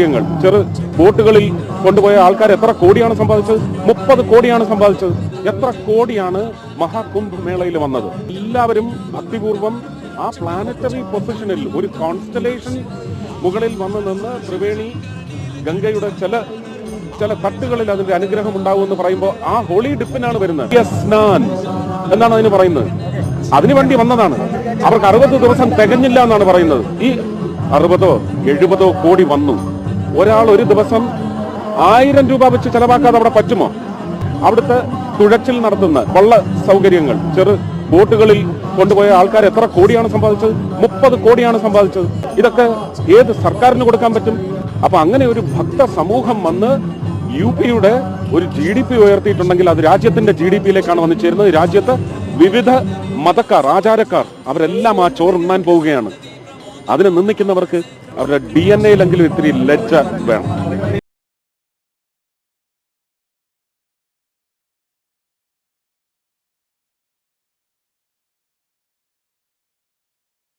സൗകര്യങ്ങൾ ചെറു ബോട്ടുകളിൽ കൊണ്ടുപോയ ആൾക്കാർ എത്ര കോടിയാണ് സമ്പാദിച്ചത്? മുപ്പത് കോടിയാണ് സമ്പാദിച്ചത്. എത്ര കോടിയാണ് മഹാകുംഭമേളയിൽ വന്നത്? എല്ലാവരും ഭക്തിപൂർവം ആ പ്ലാനറ്ററി പൊസിഷനിൽ ഒരു കോൺസ്റ്റലേഷൻ മുകളിൽ വന്നു നിന്ന് ത്രിവേണി ഗംഗയുടെ ചില ചില തട്ടുകളിൽ അതിന്റെ അനുഗ്രഹം ഉണ്ടാവും എന്ന് പറയുമ്പോൾ ആ ഹോളി ഡിപ്പിനാണ് വരുന്നത്. എന്നാണ് അതിന് പറയുന്നത്. അതിനു വേണ്ടി വന്നതാണ്. അവർക്ക് അറുപത് ദിവസം തികഞ്ഞില്ല എന്നാണ് പറയുന്നത്. ഈ അറുപതോ എഴുപതോ കോടി വന്നു. ഒരാൾ ഒരു ദിവസം ആയിരം രൂപ വെച്ച് ചെലവാക്കാതെ അവിടെ പറ്റുമോ? അവിടുത്തെ തുഴച്ചിൽ നടത്തുന്ന വള്ള സൗകര്യങ്ങൾ ചെറു ബോട്ടുകളിൽ കൊണ്ടുപോയ ആൾക്കാർ എത്ര കോടിയാണ് സമ്പാദിച്ചത്? മുപ്പത് കോടിയാണ് സമ്പാദിച്ചത്. ഇതൊക്കെ ഏത് സർക്കാരിന് കൊടുക്കാൻ പറ്റും? അപ്പൊ അങ്ങനെ ഒരു ഭക്ത സമൂഹം വന്ന് യു പിയുടെ ഒരു ജി ഡി പി ഉയർത്തിയിട്ടുണ്ടെങ്കിൽ അത് രാജ്യത്തിന്റെ ജി ഡി പിയിലേക്കാണ് വന്നു ചേരുന്നത്. രാജ്യത്ത് വിവിധ മതക്കാർ ആചാരക്കാർ അവരെല്ലാം ആ ചോറുണ്ണാൻ പോവുകയാണ്. അതിനെ നിന്ദിക്കുന്നവർക്ക് അവരുടെ ഡി എൻ എയിലെങ്കിലും ഇത്തിരി ലജ്ജ വേണം.